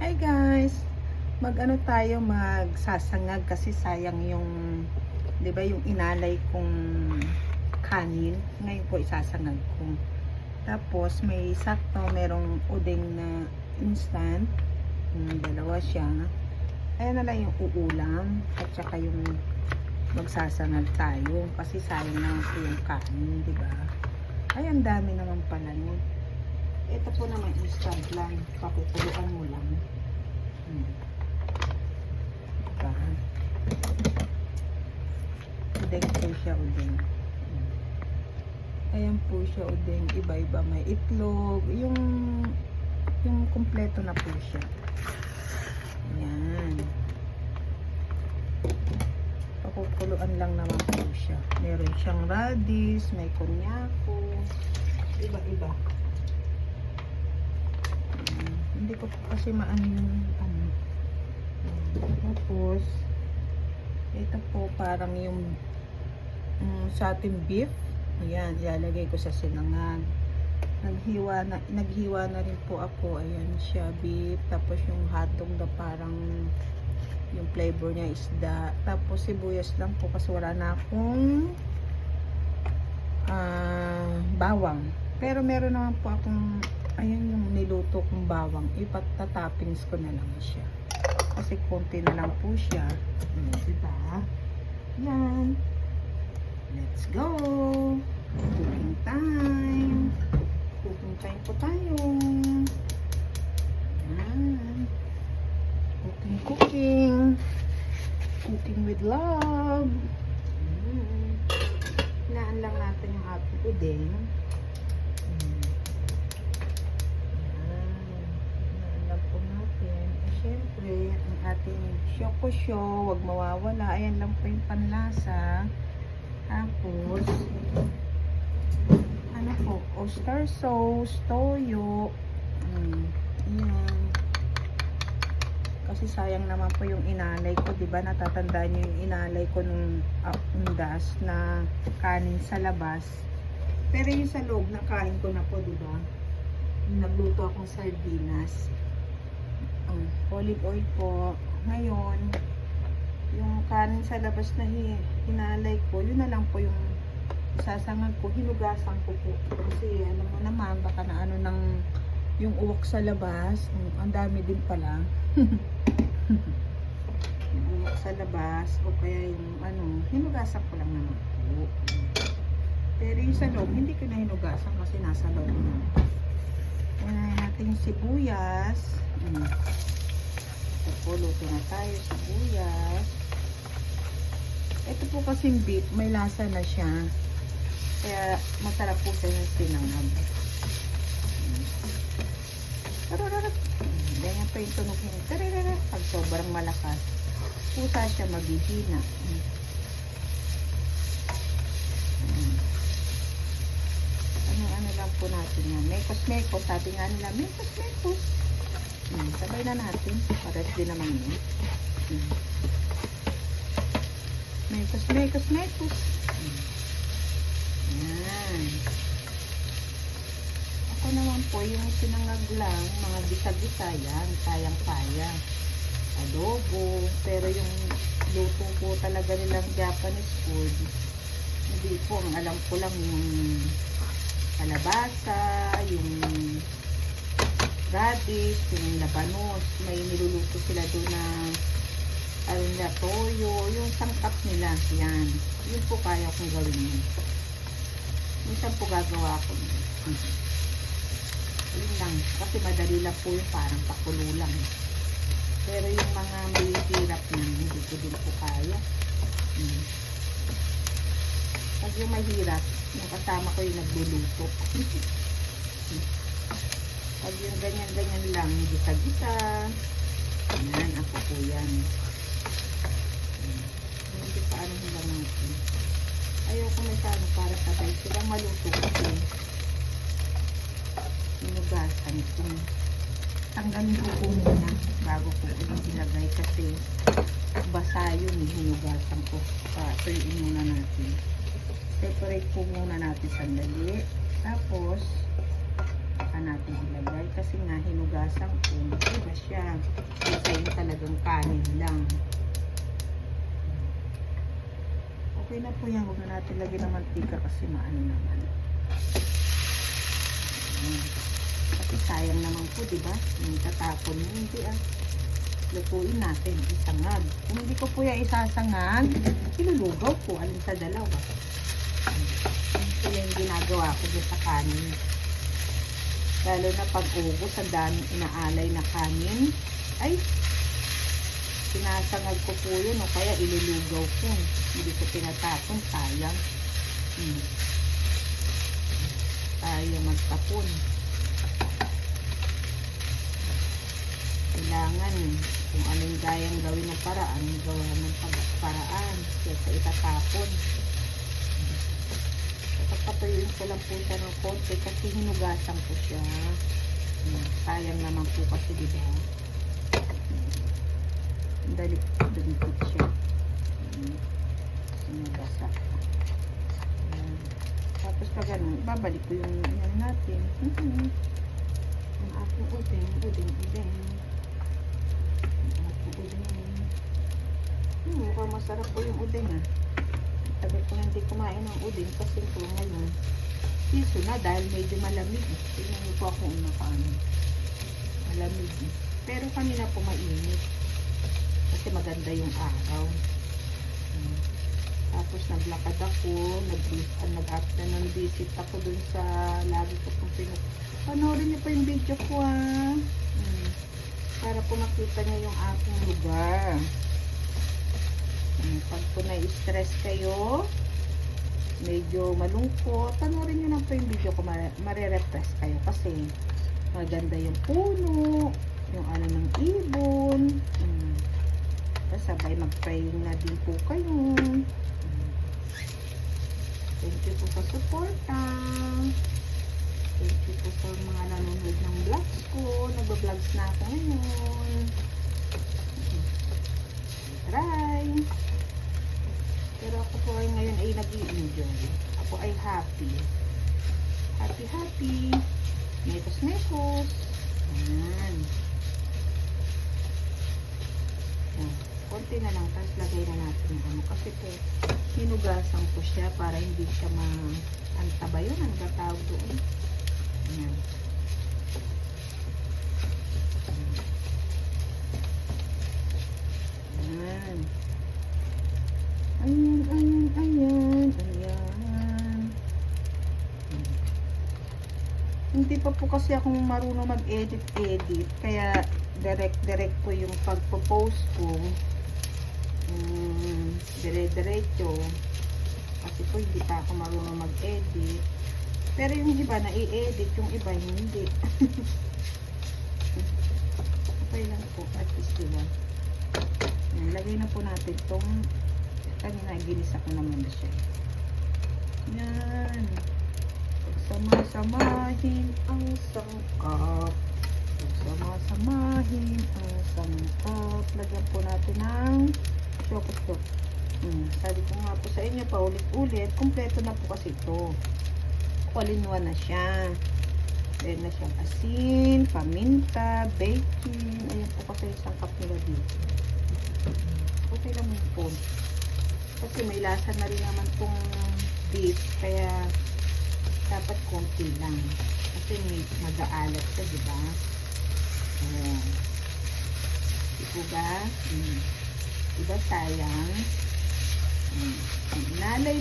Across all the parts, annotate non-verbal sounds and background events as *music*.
Hi guys! Mag-ano tayo, magsasangag kasi sayang yung, di ba yung inalay kong kanin. Ngayon po isasangag ko. Tapos may sakto, merong udeng na instant. Yung dalawa siya. Ayan na lang yung uulam at saka yung magsasangag tayo kasi sayang na po yung kanin, di ba? Ay, ang dami naman pala nun. Po naman instant lang. Pakukuluan mo lang. Hmm. Diba? Udeng po siya, udeng. Ayan po siya, udeng. Iba-iba may itlog. Yung yung kumpleto na po siya. Ayan. Pakukuluan lang naman po siya. Meron siyang radish, may konyako. Iba-iba. Hindi ko kasi maano yung ano. Tapos, ito po parang yung um, sa ating beef. Ayan, ilalagay ko sa sinangag. Naghiwa na, naghiwa na rin po ako. Ayan siya, beef. Tapos yung hotdog na parang yung flavor niya isda. Tapos sibuyas lang po kasi wala na akong ah, bawang. Pero meron naman po akong ayan yung niluto kong bawang. Ipatatappings ko na lang siya. Kasi konti na lang po siya. Hmm, diba? Yan. Let's go! Cooking time! Cooking time po tayo. Yan. Cooking, cooking. Cooking with love. Mm. Hinaan lang natin yung ating udeng. Mm. Yan. Hinaan lang po natin. Eh, syempre, ang ating syoko-syo, wag mawawala. Ayan lang po yung panlasa. Tapos, ano po, oyster sauce, toyo. Mm. Yan. Kasi sayang naman po yung inalay ko, 'di ba? Natatandaan niyo yung inalay ko nung uh, undas na kanin sa labas. Pero yung sa loob nakain ko na po, 'di ba? Nagluto akong sardinas. Um, olive oil po. Ngayon, yung kanin sa labas na hi- hinalay ko, yun na lang po yung sasangag ko, hinugasan ko po. Kasi alam mo naman, baka na ano ng yung uwak sa labas, ang dami din pala. *laughs* yung uwak sa labas, o kaya yung ano, hinugasan ko lang naman po. Pero yung sa loob, hindi ko na hinugasan kasi nasa loob na. Ayan natin yung sibuyas. Mm. Ito po, luto na tayo, sibuyas. Ito po kasing beef, may lasa na siya. Kaya masarap po siya yung sinangag. Tararara. Ganyan pa yung tunog niya. Tararara. Pag sobrang malakas, pusa siya maghihina. Ano-ano lang po natin yan. Mekos-mekos. Sabi nga nila, mekos-mekos. Mm. Sabay na natin. Pares din naman yun. Mm. Mekos-mekos-mekos. Mm. Yan. Ako naman po, yung sinangag lang, mga bisa-bisa yan, kayang-kaya. Adobo, pero yung luto po talaga nilang Japanese food, hindi po, ang alam ko lang yung kalabasa, yung radish, yung labanos, may niluluto sila doon na ano na, toyo, yung sangkap nila, yan. Yun po kaya kong gawin yun. Minsan po gagawa ko. yun. Yun lang. Kasi madali lang po yung parang pakulo lang. Pero yung mga may hirap na, hindi ko din po kaya. Hmm. Pag yung mahirap, yung kasama ko yung nagluluto. *laughs* Pag yung ganyan-ganyan lang, gisa-gisa. Yan, ako po yan. Hindi pa ano lang natin. Ayoko may ano para sabay silang maluto kasi hinugasan ko. Tanggalin ko po muna bago ko ulit ilagay kasi basa yun eh, hinugasan ko. Patuyuin muna natin. Separate po muna natin sandali. Tapos, saka natin ilagay. Kasi nga, hinugasan ko. Iba siya. Kaysa yung talagang kanin lang. Okay na po yan. Huwag na natin lagyan ng mantika kasi maano naman. Kasi sayang naman po, di ba? Yung tatapon mo, hindi ah. Lutuin natin, isangag. Kung hindi ko po yan isasangag, ilulugaw ko. Alin sa dalawa. Ito yung ginagawa ko sa kanin. Lalo na pag ubos, ang daming inaalay na kanin. Ay, sinasangag ko po yun, o kaya ilulugaw ko. Hindi ko tinatapon, sayang. Hmm. Sayang magtapon. Kailangan kung anong gayang gawin ng paraan, gawa ng paraan. Kaya itatapon. Papatuyuin ko lang po siya ng konti kasi hinugasan ko siya. Hmm, Sayang naman po kasi diba? Ang dali dumikit siya. Hmm, Sinugasa. Ayan. Tapos pag ganun, babalik ko yung yan natin. Mhm. Ang aking uding, uding, uding. Ang aking uding. Hmm, mukhang masarap po yung uding ah. Tagal ko na hindi kumain ng uding kasi po ngayon. Piso na dahil medyo malamig. eh. Tingnan niyo po ako kung nakaano. Malamig. eh. Pero kanina po mainit. Kasi maganda yung araw. Hmm. Tapos naglakad ako, nag, uh, nag-afternoon visit ako dun sa lagi ko pong pinag... Panoorin niyo pa yung video ko ah. Hmm. Para po makita niyo yung aking lugar. Hmm. Pag po na-stress kayo, medyo malungkot, panoorin niyo na po yung video ko, ma- marirepress kayo kasi maganda yung puno, yung ano ng ibon. Hmm. Sabay mag-praying na din po kayo. Hmm. Thank you po sa suporta. Thank you po sa mga nanonood ng vlogs ko. Nagba-vlogs na ako ngayon. Try. Pero ako po ay ngayon ay nag enjoy Ako ay happy. Happy, happy. Mekos. Ayan. Ayan. Na lang. Tapos lagay na natin yung ano. Kasi po, hinugasan ko siya para hindi siya ma... Ang taba yun. Ang tatawag doon. Ayan. Ayan. Ayan, ayan, ayan, ayan. Hindi pa po kasi akong marunong mag-edit-edit. Kaya direct-direct po yung pagpo-post ko. Um, dire-diretso. Kasi po hindi pa ako marunong mag-edit. Pero yung iba na-i-edit, yung iba hindi. *laughs* okay lang po, at least diba. Ayan, Lagay na po natin tong kanina ginisa ko naman na siya. Yan. Pagsama-samahin ang sangkap. Pagsama-samahin ang sangkap. Lagyan po natin ng choco-choc. Hmm. Sabi ko nga po sa inyo, paulit-ulit, kumpleto na po kasi ito. All-in-one na siya. Meron na siyang asin, paminta, baking. Ayan po kasi yung sangkap nila dito. Okay naman po. Kasi may lasa na rin naman tong beef. Kaya dapat konti lang. Kasi may mag-aalat siya, di ba? Ayan. Di ba? Hmm. Di ba sayang? Hmm. Ang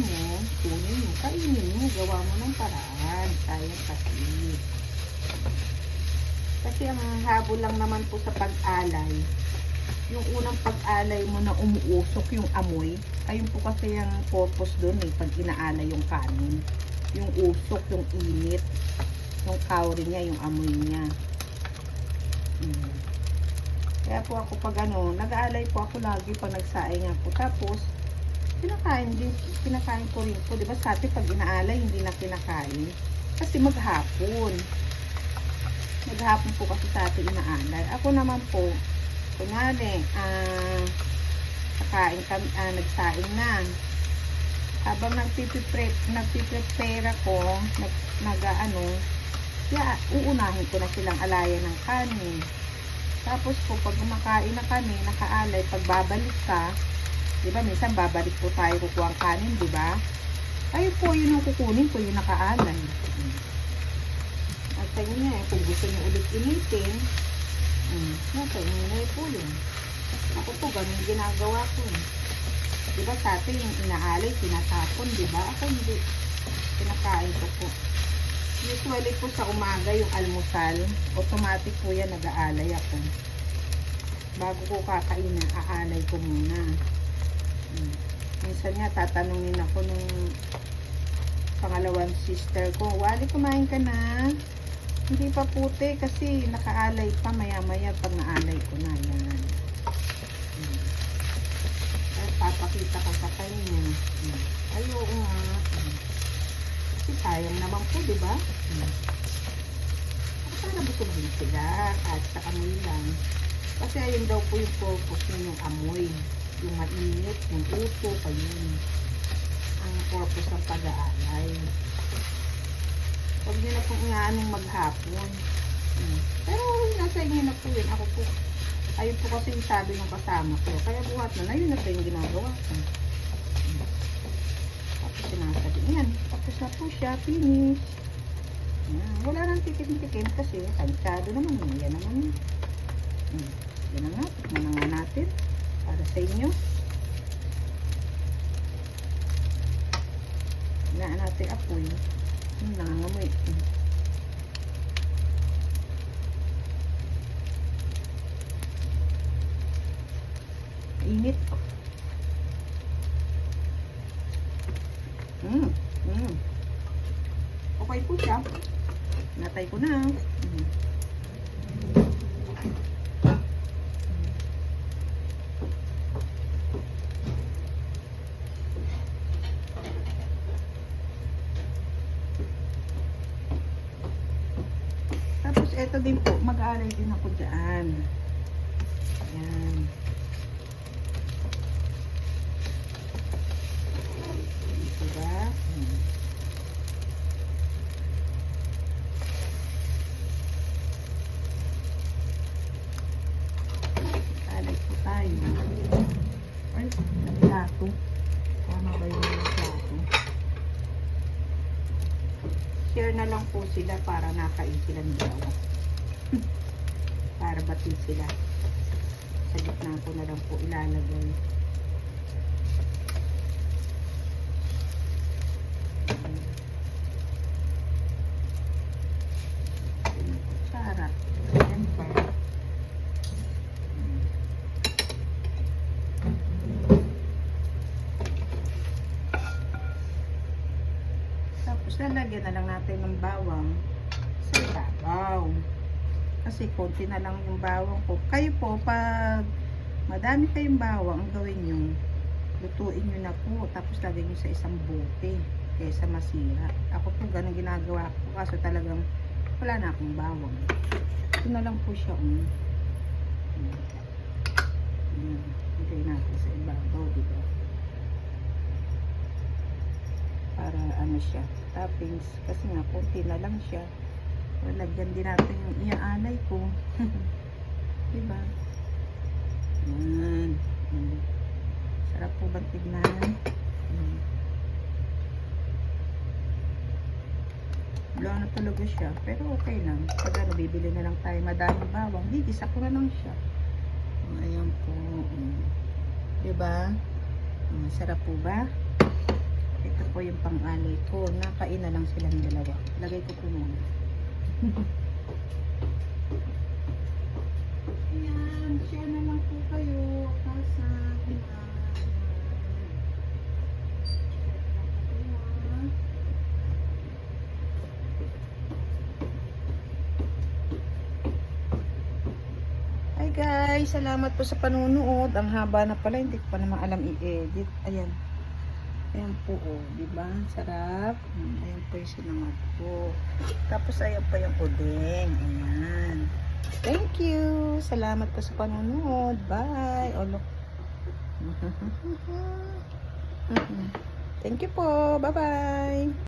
mo, kunin mo, kainin mo, gawa mo ng paraan. Sayang kasi. Kasi ang habol lang naman po sa pag-alay, yung unang pag-alay mo na umuusok yung amoy, ayun po kasi yung purpose doon eh, pag inaalay yung kanin. Yung usok, yung init, yung cowrie niya, yung amoy niya. Mm. Kaya po ako pag ano, nag-aalay po ako lagi pag nagsaing ako. Tapos, kinakain din, kinakain ko rin po. Di ba sa atin pag inaalay, hindi na kinakain. Kasi maghapon. Maghapon po kasi sa atin inaalay. Ako naman po, kunwari, ah, kakain kami, ah, nagsaing na. Habang nagpipiprep, nagpiprepare ako, nag, nag ano, Kaya uunahin ko na silang alayan ng kanin. Tapos po, pag kumakain na kami, nakaalay, pag babalik ka, di ba, minsan babalik po tayo kukuha ang kanin, di ba? Kayo po yun yung kukunin ko, yung nakaalay. At sa inyo, eh, kung gusto nyo ulit initin, mm, nasa inyo na po yun. Ako po, ganun ginagawa ko. eh. Di ba sa atin, yung inaalay, tinatapon, di ba? Ako hindi. Kinakain ko po. Usually po sa umaga yung almusal, automatic po yan nag-aalay ako. Bago ko kakainin, aalay ko muna. Hmm. Minsan nga tatanungin ako nung pangalawang sister ko, Wali, kumain ka na? Hindi pa puti kasi nakaalay pa maya-maya pag naalay ko na yan. Ay, papakita ka sa kanya. Ay, oo nga. Kasi sayang naman po, di ba? Sana busog din sila at sa amoy lang. Kasi ayun daw po yung purpose nun yung amoy. Yung mainit, yung uso, pa yun. Ang purpose ng pag-aalay. Huwag nyo na pong inaanong maghapon. Hmm. Pero nasa inyo na po yun. Ako po, ayun po kasi yung sabi ng kasama ko. Kaya buhat na, ayun na po yung ginagawa ko. Tapos sinasabi, yan, tapos na po siya, finish. Yan. Wala nang tikim-tikim kasi tansyado naman yun. Yan naman yun. Hmm. Yan na nga. Tikman na nga natin. Para sa inyo. Hinaan natin apoy. Nangangamoy. Hmm. Init. Hmm. Hmm. Okay po siya. Natay ko na. Mm. Tapos eto din po, mag-aalay din ako dyan. Ayan. Ito ba? Hmm. Alay po tayo. Ay, plato. Tama ba yung plato? Share na lang po sila para nakain sila ng dalawa. *laughs* para bati sila. Sa gitna ko na lang po ilalagay. Kutsara. Ayan pa. Tapos lalagyan na lang natin ng bawang sa ibabaw. Kasi konti na lang yung bawang ko. Kayo po, pag madami kayong bawang, ang gawin nyo, lutuin nyo na po. Tapos lagyan nyo sa isang bote kaysa masira. Ako po ganun ginagawa ko. Kaso talagang wala na akong bawang. Ito na lang po siya. Um. Ayan. Lagay natin sa ibabaw, di ba? Para ano siya, toppings. Kasi nga, konti na lang siya. So, lagyan din natin yung iaalay ko. *laughs* diba? Yan. Mm. Sarap po bang tignan? Mm. Na talaga siya. Pero okay lang. Pag ano, bibili na lang tayo madami bawang. Di, isa ko na lang siya. Ayan po. Mm. Diba? Mm, sarap po ba? Ito po yung pang-alay ko. Nakain na lang silang dalawa. Lagay ko po muna. *laughs* Ayan, share na lang po kayo. Kayo. Hi guys, salamat po sa panunood. Ang haba na pala, hindi ko pa naman alam i-edit. Ayan. Ayan po, oh, di ba? Sarap. Hmm, Ayan po yung sinangag ko. Tapos ayan pa yung udeng. Ayan. Thank you. Salamat po sa panunood. Bye. Oh, look. *laughs* Thank you po. Bye-bye.